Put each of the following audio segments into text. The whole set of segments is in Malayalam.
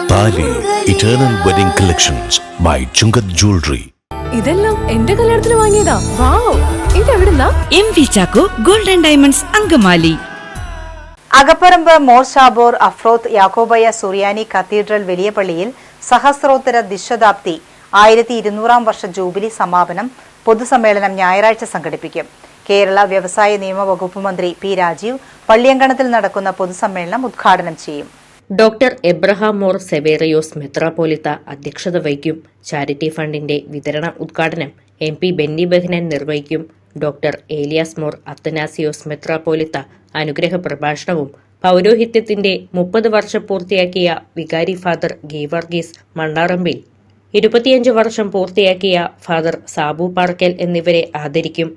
Eternal wedding collections by Chungath jewellery ഇതെല്ലാം എന്റെ കല്യാണത്തിന് വാങ്ങിയതാ. Wow. ഇതെവിടുന്നാ? M V Chacko golden diamonds Angamaly. Akapparambu Mor Sabor Afroth Yakobaya സുറിയാനി കത്തീഡ്രൽ വലിയ പള്ളിയിൽ സഹസ്രോത്തര ദിശതാബ്ദി ആയിരത്തി ഇരുന്നൂറാം വർഷ ജൂബിലി സമാപനം പൊതുസമ്മേളനം ഞായറാഴ്ച സംഘടിപ്പിക്കും. കേരള വ്യവസായ നിയമ വകുപ്പ് മന്ത്രി പി രാജീവ് പള്ളിയങ്കണത്തിൽ നടക്കുന്ന പൊതുസമ്മേളനം ഉദ്ഘാടനം ചെയ്യും. ഡോക്ടർ എബ്രഹാം മോർ സെവേറിയോസ് മെത്രാപോലിത്ത അധ്യക്ഷത വഹിക്കും. ചാരിറ്റി ഫണ്ടിന്റെ വിതരണ ഉദ്ഘാടനം എം പി ബെന്നി ബെഹ്നൻ നിർവഹിക്കും. ഡോക്ടർ ഏലിയാസ് മോർ അത്തനാസിയോസ് മെത്രാപോലിത്ത അനുഗ്രഹ പ്രഭാഷണവും പൗരോഹിത്യത്തിന്റെ മുപ്പത് വർഷം പൂർത്തിയാക്കിയ വികാരി ഫാദർ ഗീവർഗീസ് മണ്ണാറമ്പിൽ ഇരുപത്തിയഞ്ച് വർഷം പൂർത്തിയാക്കിയ ഫാദർ സാബു പാർക്കൽ എന്നിവരെ ആദരിക്കും.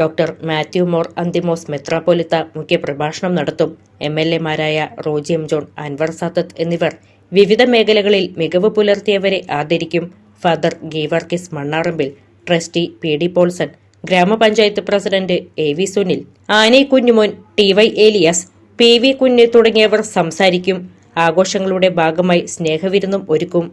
ഡോക്ടർ മാത്യു മോർ അന്തിമോസ് മെത്രാപ്പൊലിത്ത മുഖ്യപ്രഭാഷണം നടത്തും. എം എൽ എമാരായ റോജി എം ജോൺ അൻവർ സാദത്ത് എന്നിവർ വിവിധ മേഖലകളിൽ മികവ് പുലർത്തിയവരെ ആദരിക്കും. Father Geevarghese Mannarambil trustee P D Paulson ഗ്രാമപഞ്ചായത്ത് president A V Sunil Annie Kunjumon T Y Elias P V Kunju തുടങ്ങിയവർ സംസാരിക്കും. ആഘോഷങ്ങളുടെ ഭാഗമായി സ്നേഹവിരുന്നും ഒരുക്കും.